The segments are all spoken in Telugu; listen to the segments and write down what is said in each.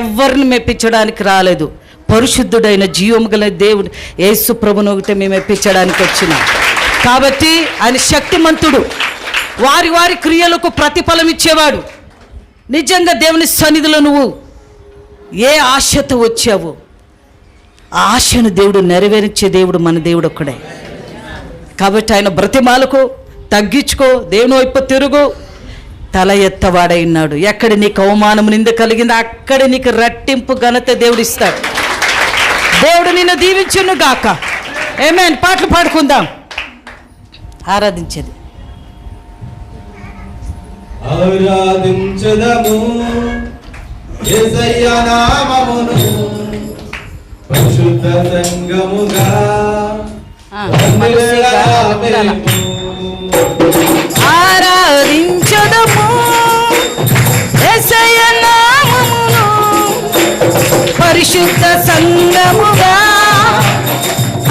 ఎవరిని మెప్పించడానికి రాలేదు. పరిశుద్ధుడైన జీవం గల దేవుడు యేసు ప్రభును ఒకటే మేము మెప్పించడానికి వచ్చినాం. కాబట్టి ఆయన శక్తిమంతుడు. వారి వారి క్రియలకు ప్రతిఫలం ఇచ్చేవాడు. నిజంగా దేవుని సన్నిధిలో నువ్వు ఏ ఆశతో వచ్చావో ఆ ఆశను దేవుడు నెరవేర్చే దేవుడు మన దేవుడు ఒక్కడే. కాబట్టి ఆయన బ్రతిమాలకు తగ్గించుకో దేవుని వైపు తిరుగు. తల ఎత్తవాడై ఉన్నాడు. ఎక్కడ నీకు అవమానం నింద కలిగిందో అక్కడ నీకు రట్టింపు ఘనత దేవుడు ఇస్తాడు. దేవుడు నిన్ను దీవించును గాక. ఏమేన్ పాటలు పాడుకుందాం. ఆరాధించేది. ఆరాధించదము. యేసయ్య నామమును పరిశుద్ధ సంగముగా ఆ, అన్ని ఆరాధించదము నామమును పరిశుద్ధ సంగముగా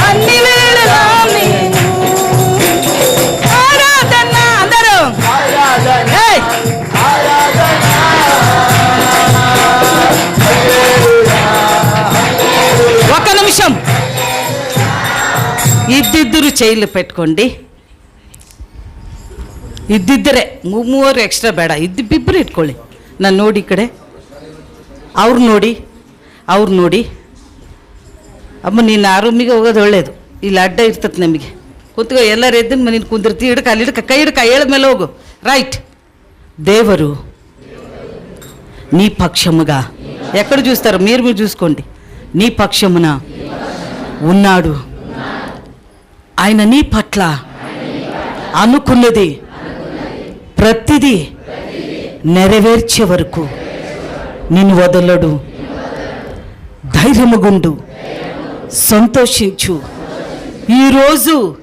అన్ని వేళలా మేము ఆరాధన అందరూ. ఏయ్! ఒక నిమిషం. ఇద్దిద్దరు చైర్లు పెట్టుకోండి. ಇದ್ದಿದ್ದರೆ ಮೂ- ಮೂವರು ಎಕ್ಸ್ಟ್ರಾ ಬೇಡ ಇದ್ದಿಬ್ಬಿಬ್ಬರು ಇಟ್ಕೊಳ್ಳಿ ನಾನು ನೋಡಿ ಈ ಕಡೆ ಅವ್ರು ನೋಡಿ ಅವ್ರು ನೋಡಿ ಅಮ್ಮ ನೀನು ಆ ರೂಮಿಗೆ ಹೋಗೋದು ಒಳ್ಳೇದು ಇಲ್ಲಿ ಅಡ್ಡ ಇರ್ತದೆ ನಮಗೆ ಕುಂತ್ಕೋ ಎಲ್ಲರೂ ಎದ್ದು ನೀನು ಕುಂದಿರ್ತಿ ಹಿಡ್ಕ ಅಲ್ಲಿ ಹಿಡ್ಕ ಕೈ ಹಿಡ್ಕ ಹೇಳಿದ ಮೇಲೆ ಹೋಗು రైట్ దేవరు నీ పక్షముగా ఎక్కడ చూస్తారు మీరు మీరు చూసుకోండి నీ పక్షమున ఉన్నాడు ఆయన నీ పట్ల అనుకున్నది ప్రతిదీ నెరవేర్చే వరకు నిన్ను వదలడు. ధైర్యముగుండు సంతోషించు. ఈరోజు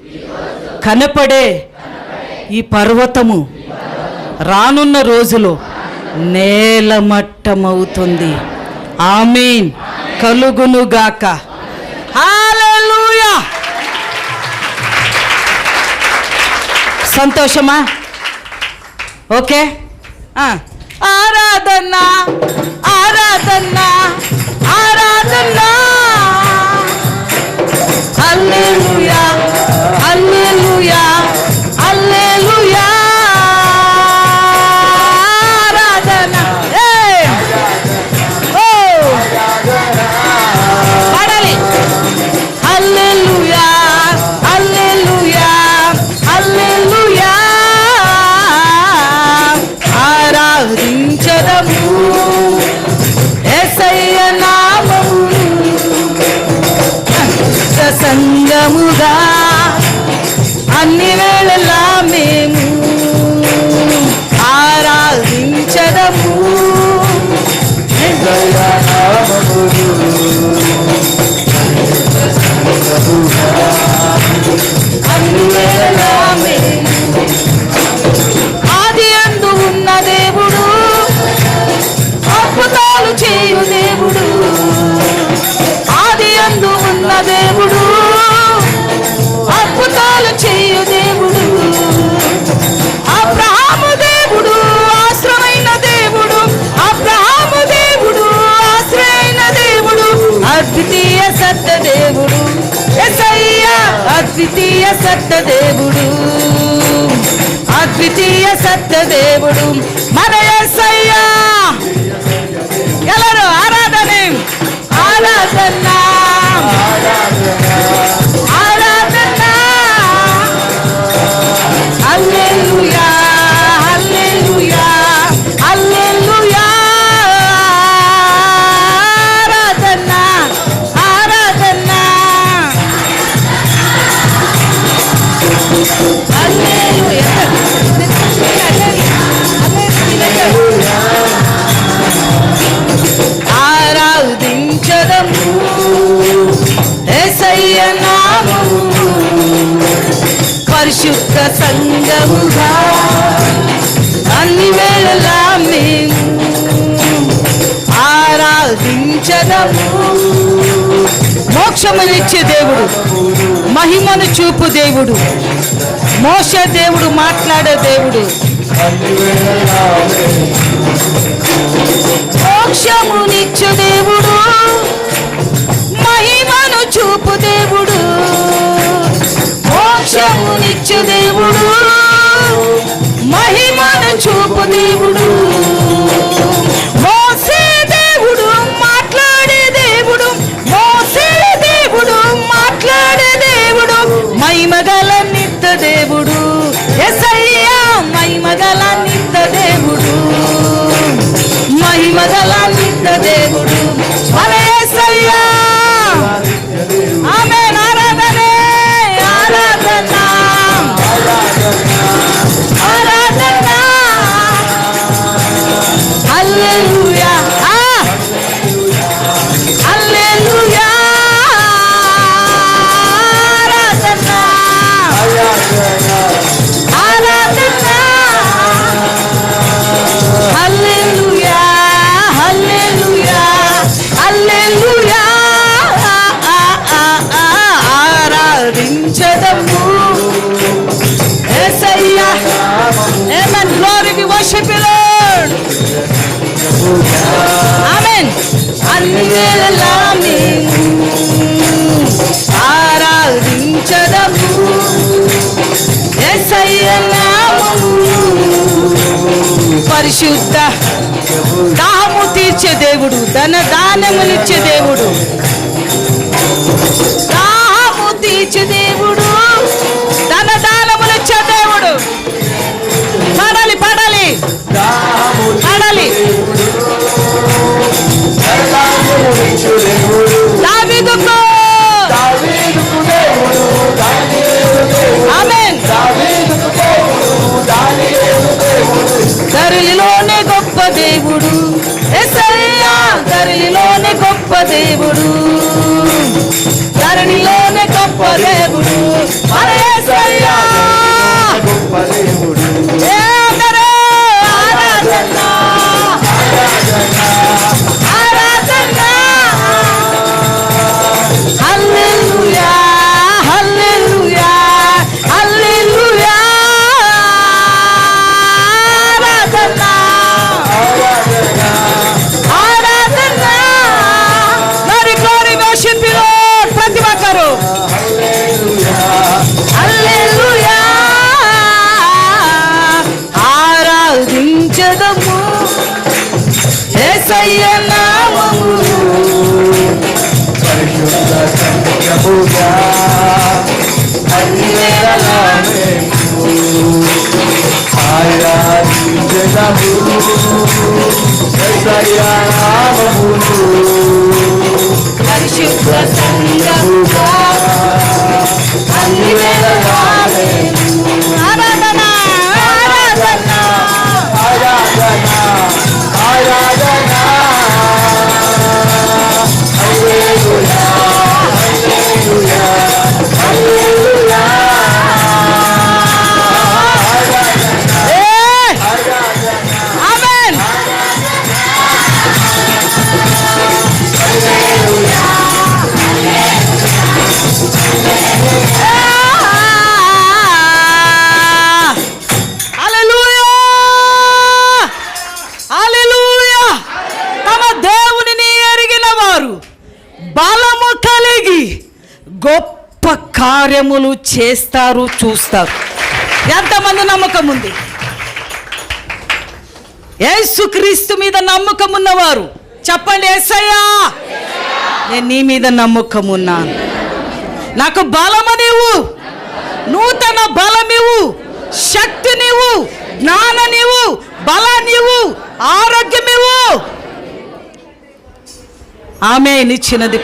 కనపడే ఈ పర్వతము రానున్న రోజులో నేలమట్టమవుతుంది. ఆమీన్. కలుగునుగాక సంతోషమా? ఓకే? ఆరాధన ఆరాధన ఆరాధన. సంగముగా అన్ని వేళలా మేము అద్వితీయ అద్వితీయ సత్య దేవుడు. మన పరిశుద్ధ సంగముగా అన్ని వేళలా మేము ఆరాధించదము. మోక్షమునిచ్చే దేవుడు మహిమను చూపు దేవుడు మోస దేవుడు మాట్లాడే దేవుడు. మోక్షమునిచ్చు దేవుడు మహిమను చూపు దేవుడు. సంతోషము నిచ్చు దేవుడు. మహిమను చూపు దేవుడు. మోసే దేవుడు మాట్లాడే దేవుడు. మోసే దేవుడు మాట్లాడే దేవుడు. మహిమగల నిత్య దేవుడు. ఎసయ్యా మహిమగల నిత్య దేవుడు. మహిమగల నిత్య దేవుడు. Amen. Glory we worship you, Lord. Amen. అన్ని వేళలా మేము ఆరాధించదము. పరిశుద్ధ దాము తీర్చే దేవుడు ధన దానములిచ్చే దేవుడు. దేవుడు. ఎసయ్యా ధరలిలోనే గొప్ప దేవుడు. ధరణిలోనే గొప్ప దేవుడు. మన పరిశుద్ధ సంగముగా అన్ని వేళలా గొప్ప కార్యములు చేస్తారు చూస్తారు. ఎంతమంది నమ్మకం ఉంది? యేసుక్రీస్తు మీద నమ్మకం ఉన్నవారు. చెప్పండి ఎస్సయ్యా నేను నీ మీద నమ్మకం ఉన్నాను. నాకు బలము నీవు. నూతన బలమివు శక్తి నీవు. జ్ఞాన నీవు. బల నీవు. ఆరోగ్యమివు ఆమె నిచ్చినది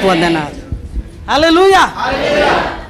Aleluia! Aleluia!